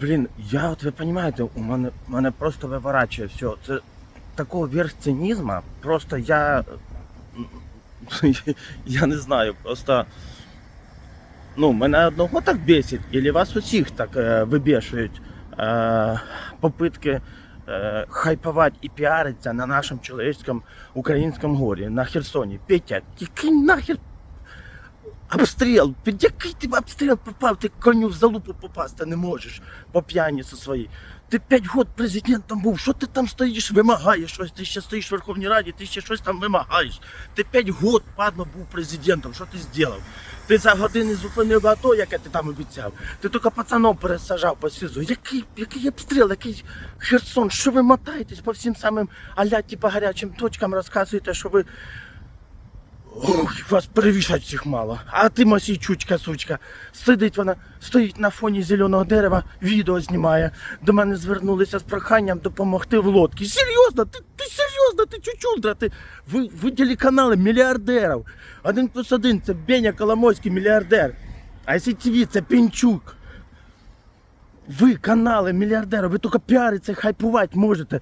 Блін, я от ви розумієте, у мене, мене просто виворачує все. Це такого верх цинізму, просто я. Я не знаю, просто. Ну, мене одного так бесить, і вас усіх так е, вибішують е, попитки е, хайпувати і піаритися на нашому чоловічському українському горі, на Херсоні. Петя, який нахер обстріл? Під який ти обстріл попав? Ти коню в залупу попасти не можеш по п'яниці своїй. Ти п'ять год президентом був, що ти там стоїш, вимагаєш щось, ти ще стоїш в Верховній Раді, ти ще щось там вимагаєш. Ти п'ять год, падло, був президентом, що ти зробив? Ти за години зупинив АТО, яке ти там обіцяв. Ти тільки пацанов пересажав по СІЗО. Який, який обстріл, який Херсон? Що ви мотаєтесь по всім самим аля, типа гарячим точкам, розказуєте, що ви Ох, вас перевішать всіх мало. А ти масійчучка, сучка. Сидить вона, стоїть на фоні зеленого дерева, відео знімає. До мене звернулися з проханням допомогти в лодці. Серйозно, ти, ти серйозно, ти чучундра, ти ви, ви телеканали мільярдерів. Один плюс один це Беня Коломойський мільярдер. А ICTV це Пінчук. Ви канали мільярдерів, ви тільки піариться, хайпувати можете.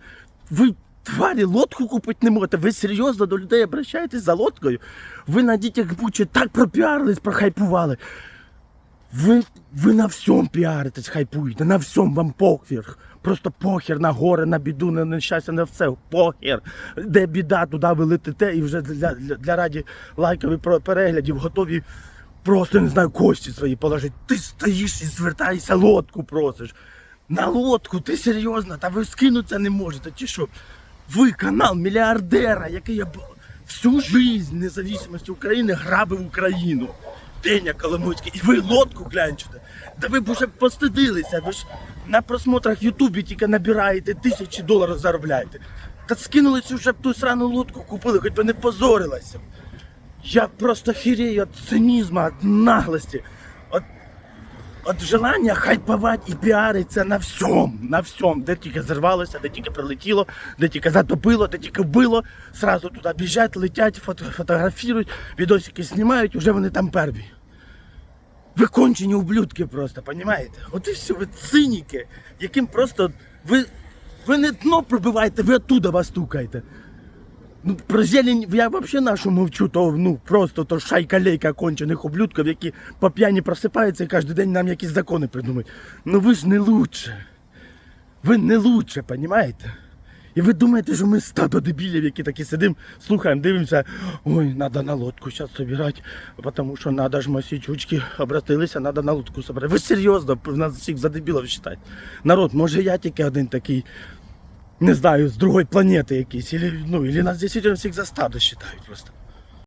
Ви тварі лодку купити не можете. Ви серйозно до людей обращаєтесь за лодкою. Ви на дітях бучі так пропіарились, прохайпували. Ви, ви на всьому піаритесь, хайпуєте, на всьому вам похер. Просто похер на горе, на біду, на нещастя, на все. Похер. Де біда, туди ви летите і вже для, для, для раді лайків і переглядів готові просто не знаю, кості свої положити. Ти стоїш і звертаєшся, лодку просиш. На лодку, ти серйозно, та ви скинутися не можете. Чи що? Ви канал мільярдера, який я всю жизнь незалежності України грабив Україну. Деня Коломойський, і ви лодку глянчите. Да ви б уже постидилися, ви ж на просмотрах Ютубі тільки набираєте тисячі доларів заробляєте. Та скинулися вже б ту срану лодку купили, хоч би не позорилася. Я просто хірею від цинізму, від наглості, від желання хайпувати і піаритися на всьому, на всьому, де тільки зірвалося, де тільки прилетіло, де тільки затопило, де тільки вбило, сразу туди біжать, летять, фото, фотографують, відосики знімають, вже вони там перві. Ви кончені ублюдки просто, понімаєте? От і все, ви циніки, яким просто ви, ви не дно пробиваєте, ви оттуда вас стукаєте. Ну, про зелень я взагалі нашу мовчу, то ну просто то шайка-лейка кончених ублюдків, які по п'яні просипаються і кожен день нам якісь закони придумають. Ну ви ж не лучше. Ви не лучше, понімаєте? І ви думаєте, що ми стадо дебілів, які такі сидимо, слухаємо, дивимося, ой, треба на лодку зараз збирати, тому що треба ж масічучки обратилися, треба на лодку збирати. Ви серйозно нас всіх за дебілів вважаєте? Народ, може я тільки один такий, не знаю, з другої планети якісь. или, ну, или нас действительно всіх за стадо вважають просто.